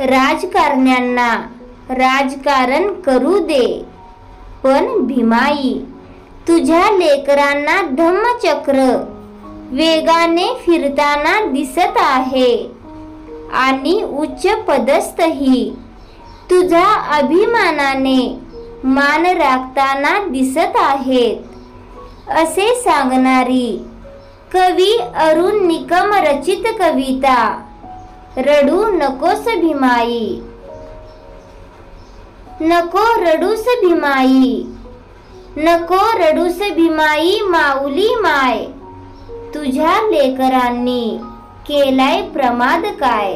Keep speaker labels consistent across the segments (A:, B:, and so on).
A: राजकारण्यांना राजकारण करू दे. पण भीमाई तुझ्या लेकरांना धम्मचक्र वेगाने फिरताना दिसत आहे आणि उच्च पदस्थही तुझा अभिमानाने मान राखताना दिसत आहेत. असे सांगणारी कवी अरुण निकम रचित कविता रडू नकोस भीमाई नको रडूस भीमाई नको रडूस भीमाई माऊली माय. तुझ्या लेकरांनी केलाय प्रमाद काय?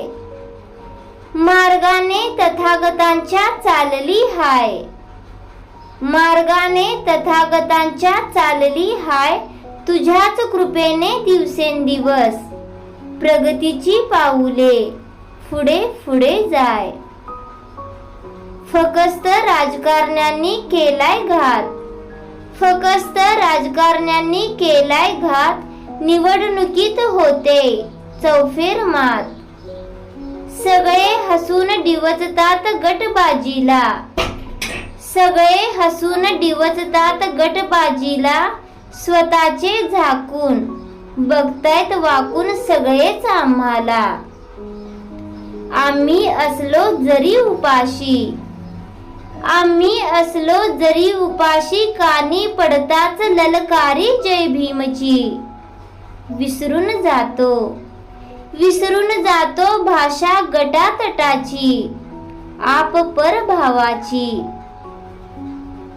A: मार्गाने तथागतांच्या चालली हाय. मार्गाने तथागतांच्या चालली हाय. तुझ्याच कृपेने दिवसेंदिवस प्रगतीची पाऊले. पुढे पुढे जाय. फकस्त राजकारण्यांनी केलाय घात. फकस्त राजकारण्यांनी केलाय घात. निवडणुकीत होते चौफेर मात. सगळे हसून डिवचतात गटबाजीला. सगळे हसून डिवचतात गटबाजीला. स्वतःचे झाकून. बघतायत वाकून सगळेच आम्हाला. आम्ही असलो जरी उपाशी. आम्ही असलो जरी उपाशी कानी पडताच ललकारी जय भीमची. विसरून जातो. विसरून जातो भाषा गटातटाची. आप परभावाची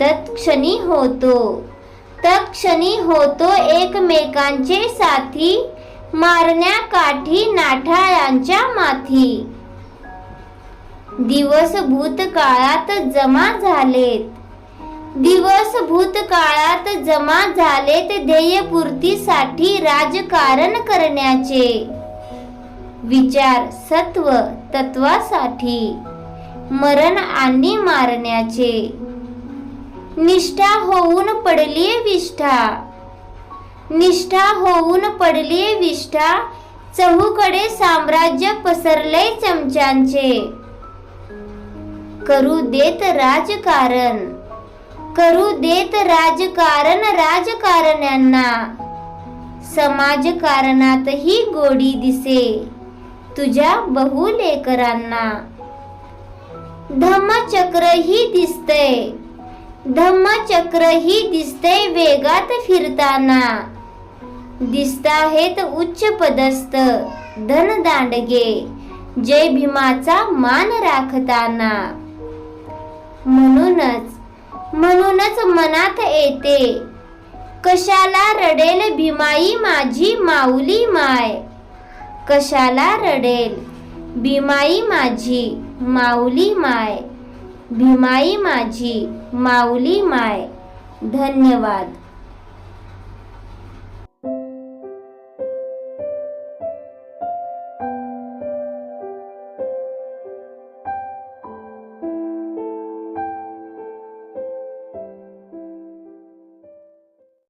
A: तत्क्षणी होतो. तत्क्षणी होतो एकमेकांचे साथी मारण्या काठी नाठाळांच्या माथी. दिवस भूतकाळात जमा झालेत. दिवस भूतकाळात जमा झालेत ध्येयपूर्तीसाठी राजकारण करण्याचे. विचार सत्व तत्वासाठी. मरण आणि मारण्याचे. निष्ठा होऊन पडली विष्ठा. निष्ठा होऊन पडली विष्ठा. चहूकडे साम्राज्य पसरले चमच्यांचे. करू देत राजकारण. करू देत राजकारण राजकारण्यांना. समाजकारणातही गोडी दिसे. तुझ्या बहुलेकरांना. धम्मचक्रही दिसतंय. धम्मचक्रही दिसते वेगात फिरताना. दिसताहेत उच्च पदस्थ धनदांडगे जय भीमाचा मान राखताना. म्हणूनच म्हणूनच मनात येते कशाला रडेल भीमाई माझी माऊली माय? कशाला रडेल भीमाई माझी माऊली माय? भीमाई माझी माऊली माय. धन्यवाद.